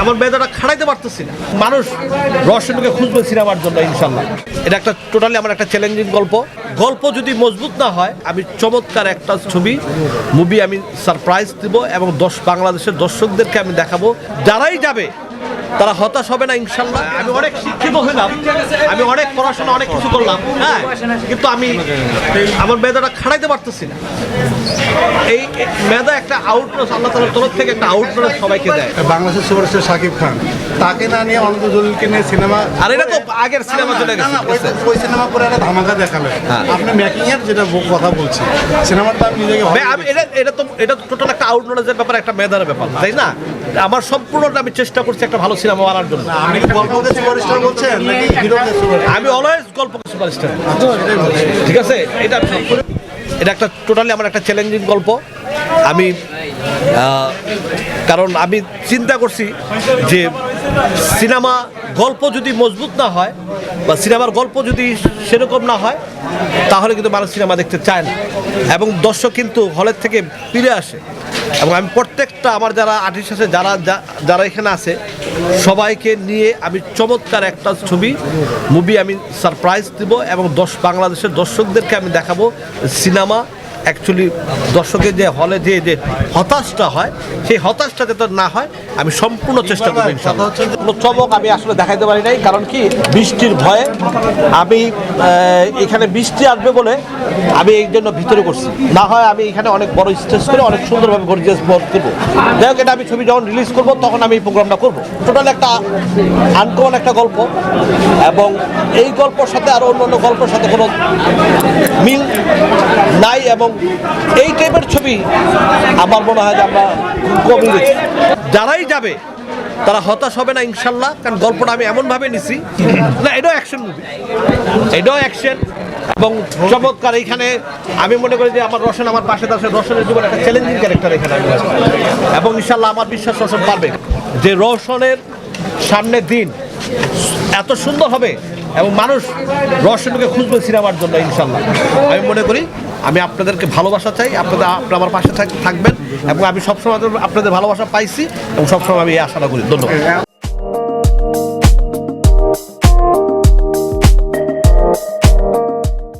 আমার বেদাটা খাড়াইতে পারতেছি না। মানুষ রহস্যটাকে খুঁজবে সিনেমার জন্য, ইনশাল্লাহ। এটা একটা টোটালি আমার একটা চ্যালেঞ্জিং গল্প। গল্প যদি মজবুত না হয়, আমি চমৎকার একটা ছবি মুভি আমি সারপ্রাইজ দিব এবং দশ বাংলাদেশের দর্শকদেরকে আমি দেখাবো। যারাই যাবে তারা হতাশ হবে না ইনশাল্লাহ। আমি অনেক শিক্ষিত হলাম আমি অনেক পড়াশোনা অনেক কিছু করলাম হ্যাঁ? কিন্তু আমি আমার মেধাটা খাড়াইতে পারতেছি না। এই মেধা একটা আউটনেস আল্লাহ তালার তরফ থেকে একটা আউটনেস সবাইকে দেয়। বাংলাদেশের সুপারস্টার শাকিব খান তাকে না নিয়ে অনন্ত জলিলকে নিয়ে সিনেমা আর এটা তো আগের সিনেমা চলে গেছে ওই- সিনেমা করে একটা ধামাকা দেখালেন হ্যাঁ। আপনি মেকিং এর যেটা কথা বলছি সিনেমাটা আমি নিজেকে আমি এটা এটা তো এটা টোটাল একটা আউট ব্যাপার একটা মেধার ব্যাপার তাই না? আমার সম্পূর্ণটা আমি চেষ্টা করছি একটা ভালো সিনেমা বানার জন্য। আপনি কি গল্পকে সুপারস্টার বলছেন নাকি আমি অলওয়েজ গল্প সুপারস্টার। ঠিক আছে? এটা এটা একটা টোটালি আমার একটা চ্যালেঞ্জিং গল্প। আমি কারণ আমি চিন্তা করছি যে সিনেমা গল্প যদি মজবুত না হয় বা সিনেমার গল্প যদি সেরকম না হয় তাহলে কিন্তু মানুষ সিনেমা দেখতে চায় না। এবং দর্শক কিন্তু হলের থেকে ফিরে আসে। এবং আমি প্রত্যেকটা আমার যারা আর্টিস্ট আছে যারা যা- যারা এখানে আছে সবাইকে নিয়ে আমি চমৎকার একটা ছবি মুভি আমি সারপ্রাইজ দিব এবং দশ বাংলাদেশের দর্শকদেরকে আমি দেখাবো সিনেমা অ্যাকচুয়ালি দর্শকের যে হলে যে যে হতাশটা হয় সেই হতাশটা যাতে না হয় আমি সম্পূর্ণ চেষ্টা করব ইনশাআল্লাহ। কোনো চমক আমি আসলে দেখাইতে পারি নাই কারণ কি বৃষ্টির ভয়ে আমি এখানে বৃষ্টি আসবে বলে আমি এই জন্য ভিতরে করছি। না হয় আমি এখানে অনেক বড় স্টেজ করে অনেক সুন্দরভাবে গর্জিয়াস করব যাই হোক এটা আমি ছবি যখন রিলিজ করব তখন আমি এই প্রোগ্রামটা করব। টোটাল একটা আনকমন একটা গল্প এবং এই গল্পর সাথে আরও অন্য অন্য গল্পের সাথে কোনো মিল নাই এবং এই টাইপের ছবি আমার মনে হয় যে আমরা কমই যারাই যাবে, তারা হতাশ হবে না ইনশাল্লাহ, কারণ গল্পটা আমি এমনভাবে নিছি। না, এটাও অ্যাকশন মুভি এটাও অ্যাকশন এবং চমৎকার, এইখানে আমি মনে করি যে আমার রোশন আমার পাশে আছে রোশনের জীবন একটা চ্যালেঞ্জিং ক্যারেক্টার এখানে আমি এবং ইনশাল্লাহ আমার বিশ্বাস রোশন পারবে। যে রোশনের সামনের দিন এত সুন্দর হবে, এবং মানুষ রহস্যটাকে খুঁজবে সিনেমার জন্য ইনশাল্লাহ। আমি মনে করি আমি আপনাদেরকে ভালোবাসা চাই আপনাদের আমার পাশে থাকবেন, এবং আমি সবসময় আপনাদের ভালোবাসা পাইছি, এবং সবসময় আমি এই আশাটা করি। ধন্যবাদ।